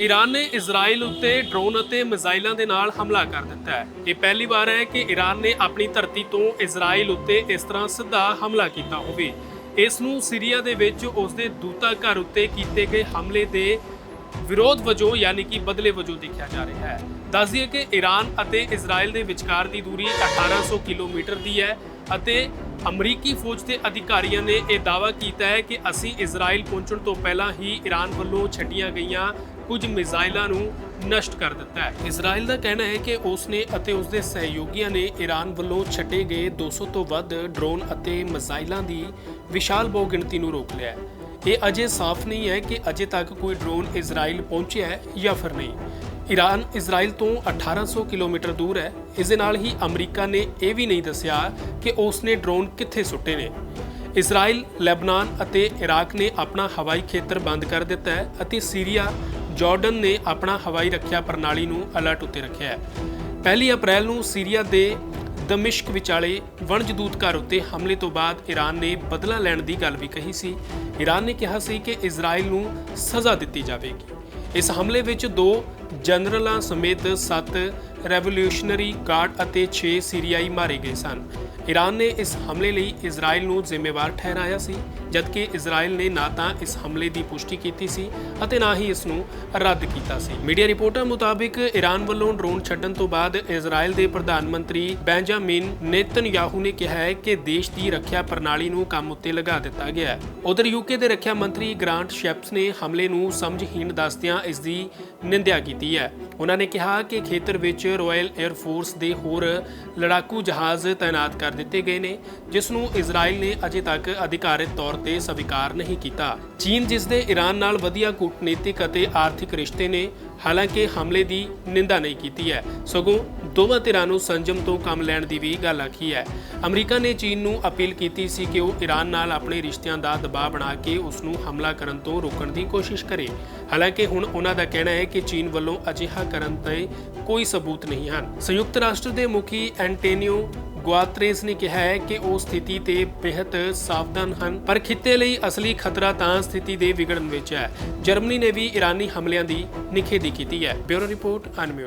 Iran ਨੇ Israel ਉੱਤੇ drone ਅਤੇ ਮਿਜ਼ਾਈਲਾਂ ਦੇ ਨਾਲ ਹਮਲਾ ਕਰ ਦਿੱਤਾ ਹੈ। ਇਹ ਪਹਿਲੀ ਵਾਰ ਹੈ ਕਿ ਈਰਾਨ ਨੇ ਆਪਣੀ ਧਰਤੀ ਤੋਂ ਇਜ਼ਰਾਈਲ ਉੱਤੇ ਇਸ ਤਰ੍ਹਾਂ ਸਿੱਧਾ ਹਮਲਾ ਕੀਤਾ ਹੋਵੇ। ਇਸ ਨੂੰ ਸੀਰੀਆ ਦੇ ਵਿੱਚ ਉਸ ਦੇ ਦੂਤਾ ਘਰ ਉੱਤੇ ਕੀਤੇ ਗਏ ਹਮਲੇ ਦੇ ਵਿਰੋਧ ਵਜੋਂ ਯਾਨੀ ਕਿ ਬਦਲੇ ਵਜੋਂ ਦੇਖਿਆ ਜਾ ਰਿਹਾ ਹੈ। ਦੱਸ ਦਈਏ ਕਿ ਈਰਾਨ ਅਤੇ ਇਜ਼ਰਾਈਲ ਦੇ ਵਿਚਕਾਰ ਦੀ ਦੂਰੀ 1800 ਕਿਲੋਮੀਟਰ ਦੀ ਹੈ ਅਤੇ ਅਮਰੀਕੀ ਫੌਜ ਦੇ ਅਧਿਕਾਰੀਆਂ ਨੇ ਇਹ ਦਾਅਵਾ ਕੀਤਾ ਹੈ ਕਿ ਅਸੀਂ ਇਜ਼ਰਾਈਲ ਪਹੁੰਚਣ ਤੋਂ ਪਹਿਲਾਂ ਹੀ ਈਰਾਨ ਵੱਲੋਂ ਛੱਡੀਆਂ ਗਈਆਂ ਕੁਝ ਮਿਜ਼ਾਈਲਾਂ ਨੂੰ ਨਸ਼ਟ ਕਰ ਦਿੱਤਾ ਹੈ। ਇਜ਼ਰਾਈਲ ਦਾ ਕਹਿਣਾ ਹੈ ਕਿ ਉਸ ਨੇ ਅਤੇ ਉਸ ਦੇ ਸਹਿਯੋਗੀਆਂ ਨੇ ਈਰਾਨ ਵੱਲੋਂ ਛੱਡੇ ਗਏ 200 ਤੋਂ ਵੱਧ ਡਰੋਨ ਅਤੇ ਮਿਜ਼ਾਈਲਾਂ ਦੀ ਵਿਸ਼ਾਲ ਬਹੁ ਗਿਣਤੀ ਨੂੰ ਰੋਕ ਲਿਆ ਹੈ। ਇਹ ਅਜੇ ਸਾਫ਼ ਨਹੀਂ ਹੈ ਕਿ ਅਜੇ ਤੱਕ ਕੋਈ ਡਰੋਨ ਇਜ਼ਰਾਈਲ ਪਹੁੰਚਿਆ ਹੈ ਜਾਂ ਫਿਰ ਨਹੀਂ। ਈਰਾਨ ਇਜ਼ਰਾਈਲ ਤੋਂ 1800 ਕਿਲੋਮੀਟਰ ਦੂਰ ਹੈ। ਇਸ ਦੇ ਨਾਲ ਹੀ ਅਮਰੀਕਾ ਨੇ ਇਹ ਵੀ ਨਹੀਂ ਦੱਸਿਆ ਕਿ ਉਸ ਨੇ ਡਰੋਨ ਕਿੱਥੇ ਸੁੱਟੇ ਨੇ। ਇਜ਼ਰਾਈਲ, ਲੈਬਨਾਨ ਅਤੇ ਇਰਾਕ ਨੇ ਆਪਣਾ ਹਵਾਈ ਖੇਤਰ ਬੰਦ ਕਰ ਦਿੱਤਾ ਹੈ ਅਤੇ ਸੀਰੀਆ, ਜਾਰਡਨ ਨੇ ਆਪਣਾ ਹਵਾਈ ਰੱਖਿਆ ਪ੍ਰਣਾਲੀ ਨੂੰ ਅਲਰਟ ਉੱਤੇ ਰੱਖਿਆ ਹੈ। ਪਹਿਲੀ ਅਪ੍ਰੈਲ ਨੂੰ ਸੀਰੀਆ ਦੇ ਦਮਿਸ਼ਕ ਵਿਚਾਲੇ ਵਣਜਦੂਤ ਘਰ ਉੱਤੇ ਹਮਲੇ ਤੋਂ ਬਾਅਦ ਈਰਾਨ ਨੇ ਬਦਲਾ ਲੈਣ ਦੀ ਗੱਲ ਵੀ ਕਹੀ ਸੀ। ਈਰਾਨ ਨੇ ਕਿਹਾ ਸੀ ਕਿ ਇਜ਼ਰਾਈਲ ਨੂੰ ਸਜ਼ਾ ਦਿੱਤੀ ਜਾਵੇਗੀ। ਇਸ ਹਮਲੇ ਵਿੱਚ ਦੋ ਜਨਰਲਾਂ ਸਮੇਤ 7 ਰੈਵੋਲੂਸ਼ਨਰੀ ਗਾਰਡ ਅਤੇ 6 ਸੀਰੀਆਈ ਮਾਰੇ ਗਏ ਸਨ। ਈਰਾਨ ਨੇ ਇਸ ਹਮਲੇ ਲਈ ਇਜ਼ਰਾਈਲ ਨੂੰ ਜ਼ਿੰਮੇਵਾਰ ਠਹਿਰਾਇਆ ਸੀ, ਜਦਕਿ ਇਜ਼ਰਾਈਲ ਨੇ ਨਾ ਤਾਂ ਇਸ ਹਮਲੇ ਦੀ ਪੁਸ਼ਟੀ ਕੀਤੀ ਸੀ ਅਤੇ ਨਾ ਹੀ ਇਸ ਨੂੰ ਰੱਦ ਕੀਤਾ ਸੀ। ਮੀਡੀਆ ਰਿਪੋਰਟਾਂ ਮੁਤਾਬਿਕ ਈਰਾਨ ਵੱਲੋਂ ਡਰੋਨ ਛੱਡਣ ਤੋਂ ਬਾਅਦ ਇਜ਼ਰਾਈਲ ਦੇ ਪ੍ਰਧਾਨ ਮੰਤਰੀ ਬੈਂਜਾਮਿਨ ਨੇਤਨਯਾਹੂ ਨੇ ਕਿਹਾ ਹੈ ਕਿ ਦੇਸ਼ ਦੀ ਰੱਖਿਆ ਪ੍ਰਣਾਲੀ ਨੂੰ ਕੰਮ ਉੱਤੇ ਲਗਾ ਦਿੱਤਾ ਗਿਆ ਹੈ। ਉਧਰ ਯੂਕੇ ਦੇ ਰੱਖਿਆ ਮੰਤਰੀ ਗ੍ਰਾਂਟ ਸ਼ੈਪਸ ਨੇ ਹਮਲੇ ਨੂੰ ਸਮਝਹੀਣ ਦੱਸਦਿਆਂ ਇਸ ਦੀ ਨਿੰਦਿਆ ਕੀਤੀ। ਹੈ। ਉਹਨਾਂ ਨੇ ਕਿਹਾ ਕਿ ਖੇਤਰ ਵਿੱਚ ਰਾਇਲ 에ਅਰ ਫੋਰਸ ਦੇ ਹੋਰ ਲੜਾਕੂ ਜਹਾਜ਼ ਤਾਇਨਾਤ ਕਰ ਦਿੱਤੇ ਗਏ ਨੇ ਜਿਸ ਨੂੰ ਇਜ਼ਰਾਈਲ ਨੇ ਅਜੇ ਤੱਕ ਅਧਿਕਾਰਤ ਤੌਰ ਤੇ ਸਵੀਕਾਰ ਨਹੀਂ ਕੀਤਾ। ਚੀਨ, ਜਿਸ ਦੇ ਈਰਾਨ ਨਾਲ ਵਧੀਆ ਕੂਟਨੀਤਿਕ ਅਤੇ ਆਰਥਿਕ ਰਿਸ਼ਤੇ ਨੇ, ਹਾਲਾਂਕਿ ਹਮਲੇ ਦੀ ਨਿੰਦਾ ਨਹੀਂ ਕੀਤੀ ਹੈ। ਸਗੋਂ ਦੋਵਾਂ ਧਿਰਾਂ ਨੂੰ ਸੰਜਮ ਤੋਂ ਕੰਮ ਲੈਣ ਦੀ ਵੀ ਗੱਲ ਆਖੀ ਹੈ। ਅਮਰੀਕਾ ਨੇ ਚੀਨ ਨੂੰ ਅਪੀਲ ਕੀਤੀ ਸੀ ਕਿ ਉਹ ਈਰਾਨ ਨਾਲ ਆਪਣੇ ਰਿਸ਼ਤਿਆਂ ਦਾ ਦਬਾਅ ਬਣਾ ਕੇ ਉਸ ਨੂੰ ਹਮਲਾ ਕਰਨ ਤੋਂ ਰੋਕਣ ਦੀ ਕੋਸ਼ਿਸ਼ ਕਰੇ। ਹਾਲਾਂਕਿ ਹੁਣ ਉਹਨਾਂ ਦਾ ਕਹਿਣਾ ਹੈ ਕਿ ਚੀਨ ਵੱਲੋਂ ਅਜਿਹਾ ਕਰਨ ਤੇ ਕੋਈ ਸਬੂਤ ਨਹੀਂ ਹਨ। ਸੰਯੁਕਤ ਰਾਸ਼ਟਰ ਦੇ ਮੁਖੀ ਐਂਟੋਨੀਓ ਗੁਆਤਰੇਸ ਨੇ ਕਿਹਾ ਹੈ ਕਿ ਉਹ ਸਥਿਤੀ ਤੇ ਬੇਹੱਦ ਸਾਵਧਾਨ ਹਨ, ਪਰ ਖਿੱਤੇ ਲਈ ਅਸਲੀ ਖਤਰਾ ਤਾਂ ਸਥਿਤੀ ਦੇ ਵਿਗੜਨ ਵਿੱਚ ਹੈ। ਜਰਮਨੀ ਨੇ ਵੀ ਈਰਾਨੀ ਹਮਲਿਆਂ ਦੀ ਨਿਖੇਧੀ ਕੀਤੀ ਹੈ। Bureau report, unmute.